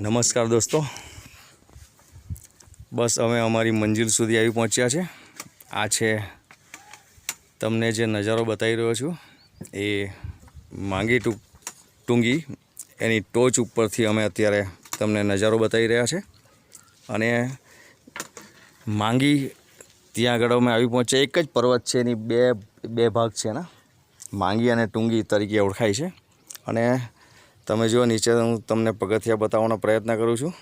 નમસ્કાર દોસ્તો. બસ અમે અમારી મંજિલ સુધી આવી પહોંચ્યા છે. આ છે તમને જે નજારો બતાવી રહ્યો છું, એ માંગી ટૂંગી એની ટોચ ઉપરથી અમે અત્યારે તમને નજારો બતાવી રહ્યા છે. અને માંગી ત્યાં આગળ અમે આવી પહોંચ્યા. એક જ પર્વત છે, એની બે બે ભાગ છે એના. માંગી અને ટૂંગી તરીકે ઓળખાય છે. અને તમે જુઓ, નીચે હું તમને પગથિયા બતાવવાનો પ્રયત્ન કરું છું.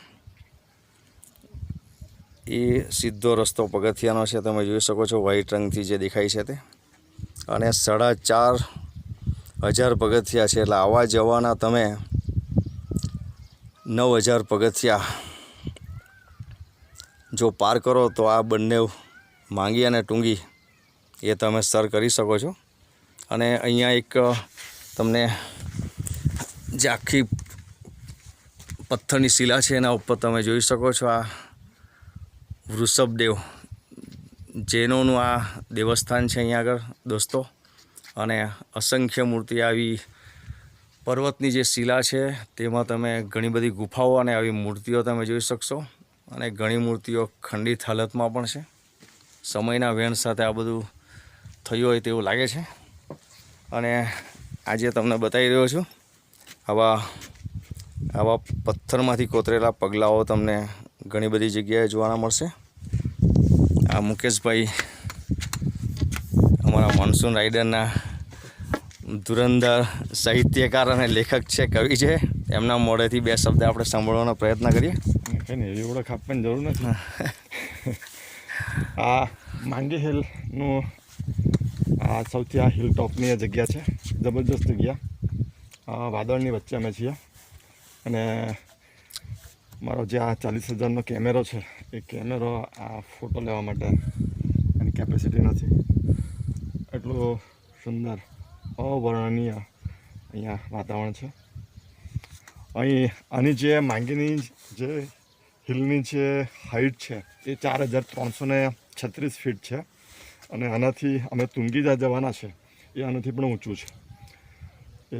એ સીધો રસ્તો પગથિયાનો છે, તમે જોઈ શકો છો, વ્હાઈટ રંગથી જે દેખાય છે તે. અને સાડા ચાર હજાર પગથિયા છે, એટલે આવા જવાના તમે નવ હજાર પગથિયા જો પાર કરો, તો આ બંને માંગી અને ટૂંગી એ તમે સર કરી શકો છો. અને અહીંયા એક તમને જે આખી પથ્થરની શિલા છે એના ઉપર તમે જોઈ શકો છો આ વૃષભદેવ જૈનોનું આ દેવસ્થાન છે અહીંયા આગળ, દોસ્તો. અને અસંખ્ય મૂર્તિ આવી પર્વતની જે શિલા છે તેમાં તમે ઘણી બધી ગુફાઓ અને આવી મૂર્તિઓ તમે જોઈ શકશો. અને ઘણી મૂર્તિઓ ખંડિત હાલતમાં પણ છે. સમયના વેણ સાથે આ બધું થયું હોય તેવું લાગે છે. અને આજે તમને બતાવી રહ્યો છું આવા આવા પથ્થરમાંથી કોતરેલા પગલાઓ તમને ઘણી બધી જગ્યાએ જોવાના મળશે. આ મુકેશભાઈ અમારા મોન્સૂન રાઇડરના ધુરંધર સાહિત્યકાર અને લેખક છે કવિ છે. એમના મોઢેથી બે શબ્દ આપણે સાંભળવાનો પ્રયત્ન કરીએ. એવી ઓળખ આપવાની જરૂર નથી. આ માંગી હિલનું આ સૌથી આ હિલ ટોપની જગ્યા છે. જબરજસ્ત જગ્યા. વાદળની વચ્ચે અમે છીએ. અને મારો જે આ ચાલીસ હજારનો કેમેરો છે, એ કેમેરો આ ફોટો લેવા માટે એની કેપેસિટી નથી. એટલું સુંદર, અવર્ણનીય અહીંયા વાતાવરણ છે. અહીં આની જે માંગીની જે હિલની જે હાઇટ છે, એ ચાર હજાર ત્રણસો ને છત્રીસ ફીટ છે. અને આનાથી અમે તુંગીજા જવાના છે, એ આનાથી પણ ઊંચું છે. એ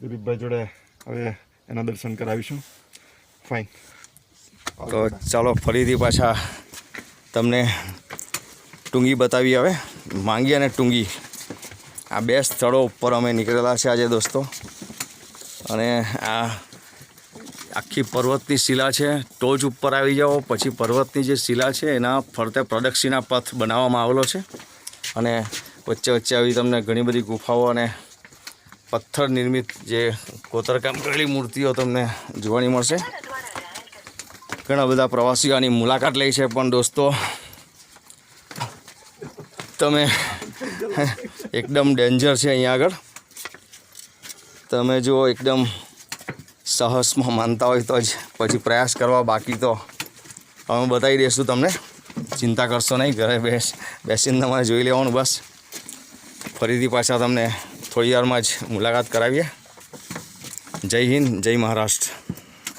દિલીપભાઈ જોડે હવે એના દર્શન કરાવીશું. ફાઇન તો ચાલો ફરીથી પાછા તમને ટુંગી બતાવી હવે. માંગી અને ટૂંગી. આ બે સ્થળો ઉપર અમે નીકળેલા છે આજે દોસ્તો. અને આ આખી પર્વતની શિલા છે. ટોચ ઉપર આવી જાઓ, પછી પર્વતની જે શિલા છે, એના ફરતે પ્રદક્ષિણા પથ બનાવવામાં આવેલો છે. અને વચ્ચે વચ્ચે આવી તમને ઘણી બધી ગુફાઓ અને પથ્થર નિર્મિત જે કોતરકામ કરેલી મૂર્તિઓ તમને જોવાની મળશે. ઘણા બધા પ્રવાસીઓ આની મુલાકાત લે છે પણ દોસ્તો, તમે એકદમ ડેન્જર છે અહીંયા આગળ. તમે જો એકદમ સાહસમાં માનતા હોય તો જ પછી પ્રયાસ કરવા બાકી તો અમે બતાવી દઈશું તમને. ચિંતા કરશો નહીં, ઘરે બેસ, બેસીને તમારે જોઈ લેવાનું બસ. ફરીથી પાછા તમને થોડી વારમાં જ મુલાકાત કરાવીએ. જય હિન્દ જય મહારાષ્ટ્ર.